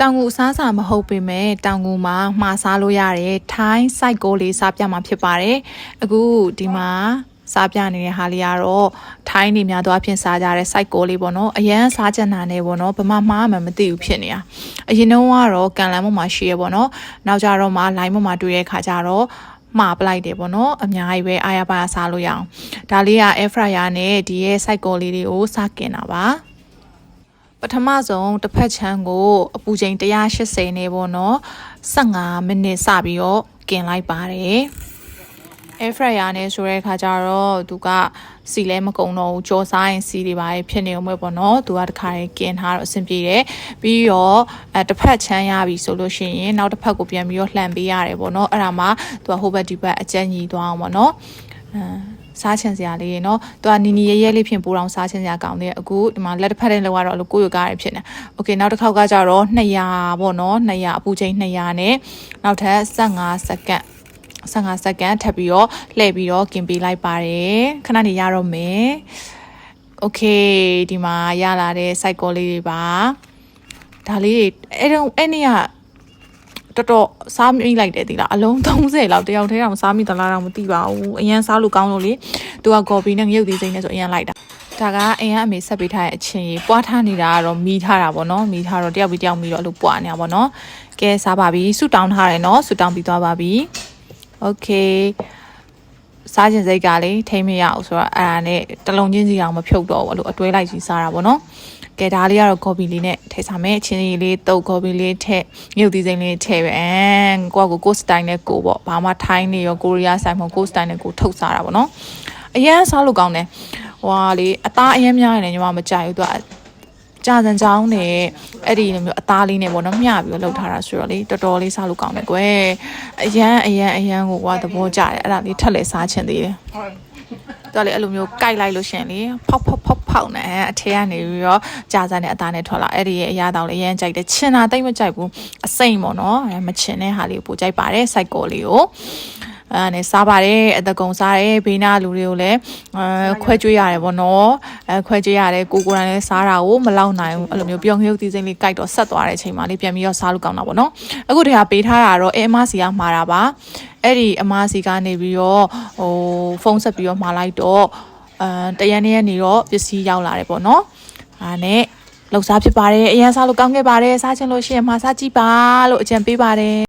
တောင်ငူအစားအစာမဟုတ်ပေမဲ့တောင်ငူမှာမှာစားလို့ရတယ်ထိုင်း site ကိုလေးစားပြမှာဖြစ်ပါတယ်အခုဒီမှာစားပြနေတဲ့ဟာလေးကတော့ထိုင်းနေများတော့အဖြစ်စားကြတဲ့ site ကိုလေးပေါ့နော်အရန်စားချင်တာနဲ့ပေါ့နော်ဘမမှားမှမသိဘူးဖြစ်နေတာအရင်တော့ကတော့ကန်လန်မမှာရှိရပေါ့နော်နောက်ကြတော့မှ line မမှာတွေ့တဲ့ခါကျတော့မှာပလိုက်တယ်ပေါ့နော်အများကြီးပဲအားရပါစားလို့ရအောင်ဒါလေးက air fryer နဲ့ဒီရဲ့ site ကိုလေးတွေကိုစားกินတာပါ ပထမဆုံးတစ်ဖက်ချမ်းကိုအပူချိန်180နေပေါ့နော်15မိနစ်စပြီးတော့กินလိုက်ပါတယ် air fryer နဲ့ဆိုတဲ့အခါကျတော့သူကစီလဲမကုံတော့ဘူးကြော်စားရင်စီတွေပါဖြစ်နေအောင်ပဲပေါ့နော်သူကတခါရင်กินထားတော့အဆင်ပြေတယ်ပြီးတော့အဲတစ်ဖက်ချမ်းရပြီဆိုလို့ရှိရင်နောက်တစ်ဖက်ကိုပြန်ပြီးတော့လှန်ပေးရတယ်ပေါ့နော်အဲ့ဒါမှသူကဟိုဘက်ဒီဘက်အကျဉ်းညီသွားအောင်ပေါ့နော်အဲ စားချင်စရာလေးเนาะသူကနီနီရဲရဲလေးဖြင့်ပိုးတောင်စားချင်စရာကောင်းတယ်အခုဒီမှာလက်တစ်ဖက်နဲ့လောက်ကတော့လို့ကိုယ့်ရကားရဖြစ်နေโอเคနောက်တစ်ခေါက်ကကြတော့200ပေါ့နော်200အပူချိန်200နဲ့နောက်ထပ်15စက္ကန့်15စက္ကန့်ထပ်ပြီးတော့လှည့်ပြီးတော့กินပေးလိုက်ပါတယ်ခဏနေရတော့မယ်โอเคဒီမှာရလာတဲ့ site call လေးတွေပါဒါလေးတွေအဲ့တော့အဲ့နေ့က တော်တော်စားမိလိုက်တယ်ဒီလားအလုံး30လောက်တယောက်တည်းတော့စားမိသလားတော့မသိပါဘူးအရင်စားလို့ကောင်းလို့လေသူကကော်ပီနဲ့ငရုတ်သီးစိမ့်နဲ့ဆိုအရင်လိုက်တာဒါကအရင်အမေဆက်ပေးထားတဲ့အချင်းကြီးပွားထားနေတာကတော့မီးထားတာပေါ့နော်မီးထားတော့တယောက်ပြီးတယောက်မီးတော့အဲ့လိုပွားနေတာပေါ့နော်ကဲစားပါပြီဆူတောင်းထားတယ်နော်ဆူတောင်းပြီးသွားပါပြီโอเค စားခြင်းစိတ်ကလေထိမ့်မရအောင်ဆိုတော့အဲ့ဒါနဲ့တလုံးချင်းစီအောင်မဖြုတ်တော့ဘူးအဲ့လိုအတွဲလိုက်ကြီးစားတာပေါ့နော်ကဲဒါလေးကတော့ copy လေးနဲ့ထည့်စားမယ်ချင်းကြီးလေးတုပ် copy လေးထည့်မြုပ်သီးစိမ့်လေးထည့်ပဲအဲကိုကကိုကို style နဲ့ကိုပေါ့ဘာမှထိုင်းနေရောကိုရီးယားဆိုင်မကို style နဲ့ကိုထုတ်စားတာပေါ့နော်အရန်စားလို့ကောင်းတယ်ဟွာလေအသားအရန်များနေတယ်ညီမမကြိုက်ဘူးသူက ကြာစံချောင်းနဲ့အဲ့ဒီလိုမျိုးအသားလေးနဲ့ပေါ့နော်မျှပြီးတော့လှုပ်ထားတာဆိုတော့လေတော်တော်လေးစားလို့ကောင်းတယ်ကွယ်အရန်အရန်အရန်ကိုကွာသဘောကျတယ်အဲ့ဒါလေးထက်လဲစားချင်သေးတယ်တော်လေအဲ့လိုမျိုးကြိုက်လိုက်လို့ရှင်လေဖောက်ဖောက်ဖောက်ဖောက်နဲ့အထဲကနေပြီးတော့ကြာစံနဲ့အသားနဲ့ထွက်လာအဲ့ဒီရဲ့အရာတောင်လေးအရန်ကြိုက်တယ်ချင်တာတိတ်မကြိုက်ဘူးအစိမ့်ပေါ့နော်အဲမချင်တဲ့ဟာလေးကိုပိုကြိုက်ပါတယ်စိုက်ကောလေးကို အဲနဲ့စားပါတယ်အတကုံစားတယ်ဘေးနာလူတွေကိုလည်းအဲခွဲကျွေးရတယ်ပေါ့နော်အဲခွဲကျွေးရတယ်ကိုကိုယ်တိုင်လည်းစားတာကိုမလောက်နိုင်ဘူးအဲ့လိုမျိုးပြောင်းရုပ်သီးစိမ့်လေးကြိုက်တော့ဆက်သွားတဲ့အချိန်မှာလေးပြန်ပြီးတော့စားလို့ကောင်းတာပေါ့နော်အခုတည်းကပေးထားတာတော့အဲအမစီကမှာတာပါအဲ့ဒီအမစီကနေပြီးတော့ဟိုဖုန်းဆက်ပြီးတော့မှာလိုက်တော့အဲတရန်နေ့ကနေတော့ပစ္စည်းရောက်လာတယ်ပေါ့နော်အဲနဲ့လောက်စားဖြစ်ပါတယ်အရင်စားလို့ကောင်းခဲ့ပါတယ်စားချင်လို့ရှိရင်မှာစားကြည့်ပါလို့အကြံပေးပါတယ်